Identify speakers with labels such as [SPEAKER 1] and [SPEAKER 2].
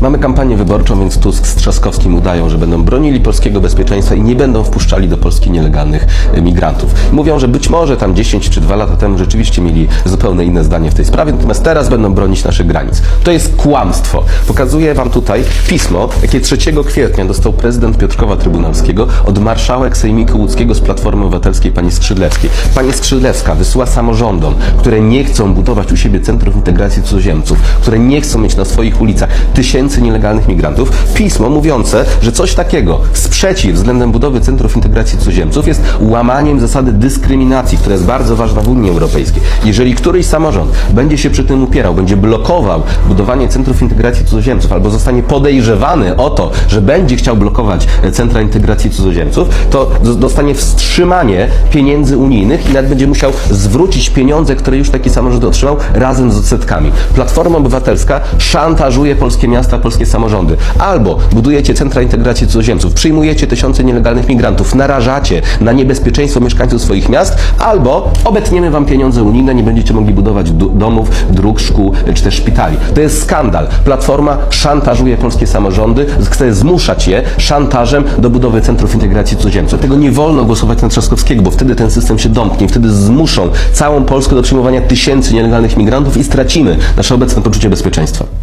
[SPEAKER 1] Mamy kampanię wyborczą, więc Tusk z Trzaskowskim udają, że będą bronili polskiego bezpieczeństwa i nie będą wpuszczali do Polski nielegalnych e, migrantów. Mówią, że być może tam 10 czy 2 lata temu rzeczywiście mieli zupełnie inne zdanie w tej sprawie, natomiast teraz będą bronić naszych granic. To jest kłamstwo. Pokazuję Wam tutaj pismo, jakie 3 kwietnia dostał prezydent Piotrkowa Trybunalskiego od marszałek Sejmiku Łódzkiego z Platformy Obywatelskiej pani Skrzydlewskiej. Pani Skrzydlewska wysyła samorządom, które nie chcą budować u siebie centrów integracji cudzoziemców, które nie chcą mieć na swoich ulicach tysięcy nielegalnych migrantów, pismo mówiące, że coś takiego, sprzeciw względem budowy centrów integracji cudzoziemców jest łamaniem zasady dyskryminacji, która jest bardzo ważna w Unii Europejskiej. Jeżeli któryś samorząd będzie się przy tym upierał, będzie blokował budowanie centrów integracji cudzoziemców albo zostanie podejrzewany o to, że będzie chciał blokować e, centra integracji cudzoziemców, to dostanie wstrzymanie pieniędzy unijnych i nawet będzie musiał zwrócić pieniądze, które już taki samorząd otrzymał razem z odsetkami. Platforma Obywatelska szantażuje polskie miasta, polskie samorządy. Albo budujecie centra integracji cudzoziemców, przyjmujecie tysiące nielegalnych migrantów, narażacie na niebezpieczeństwo mieszkańców swoich miast, albo obetniemy wam pieniądze unijne, nie będziecie mogli budować domów, dróg, szkół e, czy też szpitali. To jest skandal. Platforma szantażuje polskie samorządy, chce zmuszać je szantażem do budowy centrów integracji cudzoziemców. Tego nie wolno głosować na Trzaskowskiego, bo wtedy ten system się domknie, wtedy zmuszą całą Polskę do przyjmowania tysięcy nielegalnych migrantów i stracimy nasze obecne poczucie bezpieczeństwa.